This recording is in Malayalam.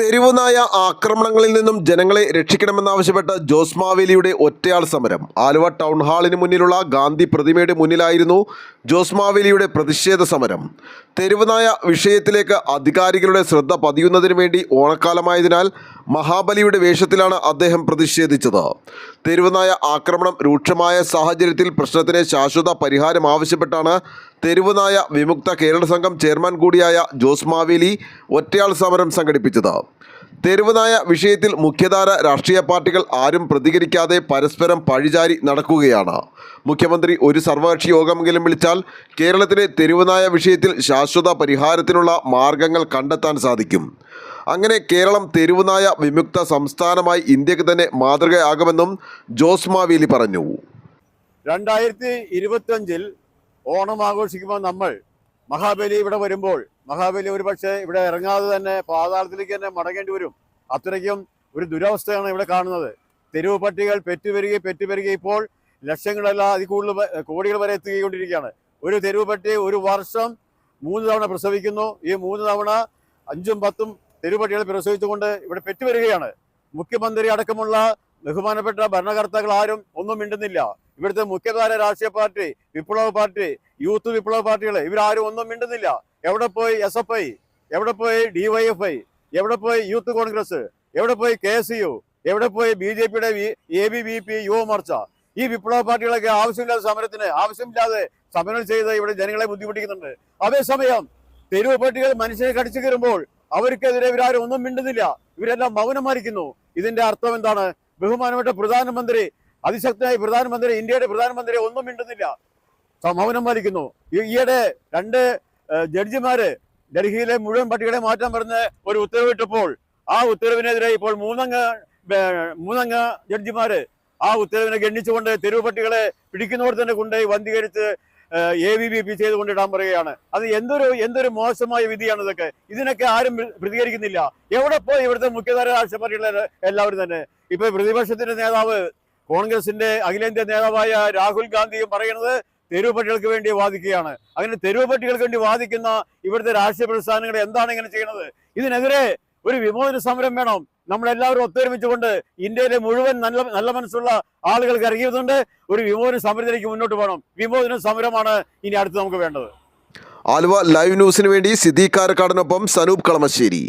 തെരുവുനായ ആക്രമണങ്ങളിൽ നിന്നും ജനങ്ങളെ രക്ഷിക്കണമെന്നാവശ്യപ്പെട്ട് ജോസ് മാവേലിയുടെ ഒറ്റയാൾ സമരം. ആലുവ ടൗൺ ഹാളിന് മുന്നിലുള്ള ഗാന്ധി പ്രതിമയുടെ മുന്നിലായിരുന്നു ജോസ് മാവേലിയുടെ പ്രതിഷേധ സമരം. തെരുവുനായ വിഷയത്തിലേക്ക് അധികാരികളുടെ ശ്രദ്ധ പതിയുന്നതിനു വേണ്ടി ഓണക്കാലമായതിനാൽ മഹാബലിയുടെ വേഷത്തിലാണ് അദ്ദേഹം പ്രതിഷേധിച്ചത്. തെരുവുനായ ആക്രമണം രൂക്ഷമായ സാഹചര്യത്തിൽ പ്രശ്നത്തിന് ശാശ്വത പരിഹാരം ആവശ്യപ്പെട്ടാണ് തെരുവുനായ വിമുക്ത കേരള സംഘം ചെയർമാൻ കൂടിയായ ജോസ് മാവേലി ഒറ്റയാൾ സമരം സംഘടിപ്പിച്ചത്. തെരുവുനായ വിഷയത്തിൽ മുഖ്യധാര രാഷ്ട്രീയ പാർട്ടികൾ ആരും പ്രതികരിക്കാതെ പരസ്പരം പഴിചാരി നടക്കുകയാണ്. മുഖ്യമന്ത്രി ഒരു സർവകക്ഷി യോഗമെങ്കിലും വിളിച്ചാൽ കേരളത്തിലെ തെരുവുനായ വിഷയത്തിൽ ശാശ്വത പരിഹാരത്തിനുള്ള മാർഗങ്ങൾ കണ്ടെത്താൻ സാധിക്കും. അങ്ങനെ കേരളം തെരുവുനായ വിമുക്ത സംസ്ഥാനമായി ഇന്ത്യയ്ക്ക് തന്നെ മാതൃകയാകുമെന്നും ജോസ് മാവേലി പറഞ്ഞു. രണ്ടായിരത്തി ഇരുപത്തിയഞ്ചിൽ ഓണം ആഘോഷിക്കുമ്പോൾ നമ്മൾ മഹാബലി ഇവിടെ വരുമ്പോൾ മഹാബലി ഒരു പക്ഷേ ഇവിടെ ഇറങ്ങാതെ തന്നെ പാതാളത്തിലേക്ക് തന്നെ മടങ്ങേണ്ടി വരും. അത്രയ്ക്കും ഒരു ദുരവസ്ഥയാണ് ഇവിടെ കാണുന്നത്. തെരുവ് പട്ടികൾ പെറ്റുവരികയും പെറ്റുവരികയും ഇപ്പോൾ ലക്ഷങ്ങളല്ല അതിൽ കൂടുതൽ കോടികൾ വരെ എത്തിക്കൊണ്ടിരിക്കുകയാണ്. ഒരു തെരുവ് പട്ടി ഒരു വർഷം മൂന്ന് തവണ പ്രസവിക്കുന്നു. ഈ മൂന്ന് തവണ അഞ്ചും പത്തും തെരുവ് പട്ടികൾ പ്രസവിച്ചുകൊണ്ട് ഇവിടെ പെറ്റുവരികയാണ്. മുഖ്യമന്ത്രി അടക്കമുള്ള ബഹുമാനപ്പെട്ട ഭരണകർത്താക്കൾ ആരും ഒന്നും മിണ്ടുന്നില്ല. ഇവിടുത്തെ മുഖ്യധാര രാഷ്ട്രീയ പാർട്ടി വിപ്ലവ പാർട്ടി യൂത്ത് വിപ്ലവ പാർട്ടികൾ ഇവരാരും ഒന്നും മിണ്ടുന്നില്ല. എവിടെ പോയി എസ് എഫ് ഐ എവിടെ പോയി ഡിവൈഎഫ്ഐ എവിടെ പോയി യൂത്ത് കോൺഗ്രസ്? എവിടെ പോയി കെ എസ് യു എവിടെ പോയി ബി ജെ പിയുടെ A B V P Yuva Morcha? ഈ വിപ്ലവ പാർട്ടികളൊക്കെ ആവശ്യമില്ലാതെ സമരത്തിന് ആവശ്യമില്ലാതെ സമരം ചെയ്ത് ഇവിടെ ജനങ്ങളെ ബുദ്ധിമുട്ടിക്കുന്നുണ്ട്. അതേസമയം തെരുവ് പട്ടികൾ മനുഷ്യരെ കടിച്ചു കയറുമ്പോൾ അവർക്കെതിരെ ഇവരാരും ഒന്നും മിണ്ടുന്നില്ല. ഇവരെല്ലാം മൗനമായിരിക്കുന്നു ഇതിന്റെ അർത്ഥം എന്താണ്? ബഹുമാനപ്പെട്ട പ്രധാനമന്ത്രി അതിശക്തനായ പ്രധാനമന്ത്രി ഇന്ത്യയുടെ പ്രധാനമന്ത്രി ഒന്നും മിണ്ടുന്നില്ല. മൗനം പാലിക്കുന്നു. ഈയിടെ രണ്ട് ജഡ്ജിമാര് ഡൽഹിയിലെ മുഴുവൻ പട്ടികളെ മാറ്റാൻ പറഞ്ഞ് ഒരു ഉത്തരവിട്ടപ്പോൾ ആ ഉത്തരവിനെതിരെ ഇപ്പോൾ മൂന്നംഗ മൂന്നംഗ ജഡ്ജിമാര് ആ ഉത്തരവിനെ ഗണ്ണിച്ചുകൊണ്ട് തെരുവ് പട്ടികളെ പിടിക്കുന്നവർ തന്നെ കൊണ്ടുപോയി വന്ധീകരിച്ച് എ വി ബി പി ചെയ്തുകൊണ്ടിടാൻ പറയുകയാണ്. അത് എന്തൊരു എന്തൊരു മോശമായ വിധിയാണ് ഇതൊക്കെ. ഇതിനൊക്കെ ആരും പ്രതികരിക്കുന്നില്ല. എവിടെ പോയി ഇവിടുത്തെ മുഖ്യധാര രാഷ്ട്രീയ പാർട്ടികളെ എല്ലാവരും തന്നെ? ഇപ്പൊ പ്രതിപക്ഷത്തിന്റെ നേതാവ് കോൺഗ്രസിന്റെ അഖിലേന്ത്യാ നേതാവായ രാഹുൽ ഗാന്ധിയും പറയുന്നത് തെരുവ് പട്ടികൾക്ക് വേണ്ടി വാദിക്കുകയാണ്. അങ്ങനെ തെരുവ് പട്ടികൾക്ക് വേണ്ടി വാദിക്കുന്ന ഇവിടുത്തെ രാഷ്ട്രീയ പ്രസ്ഥാനങ്ങൾ എന്താണ് ഇങ്ങനെ ചെയ്യുന്നത്? ഇതിനെതിരെ ഒരു വിമോചന സമരം വേണം. നമ്മളെല്ലാവരും ഒത്തൊരുമിച്ചുകൊണ്ട് ഇന്ത്യയിലെ മുഴുവൻ നല്ല നല്ല മനസ്സുള്ള ആളുകൾ ഇറങ്ങിയതുകൊണ്ട് ഒരു വിമോചന സമരത്തിലേക്ക് മുന്നോട്ട് പോകണം. വിമോചന സമരമാണ് ഇനി അടുത്ത് നമുക്ക് വേണ്ടത്. ആലുവ ലൈവ് ന്യൂസിന് വേണ്ടി സിദ്ദീഖ് കാരക്കാടിനൊപ്പം സനൂപ് കളമശ്ശേരി.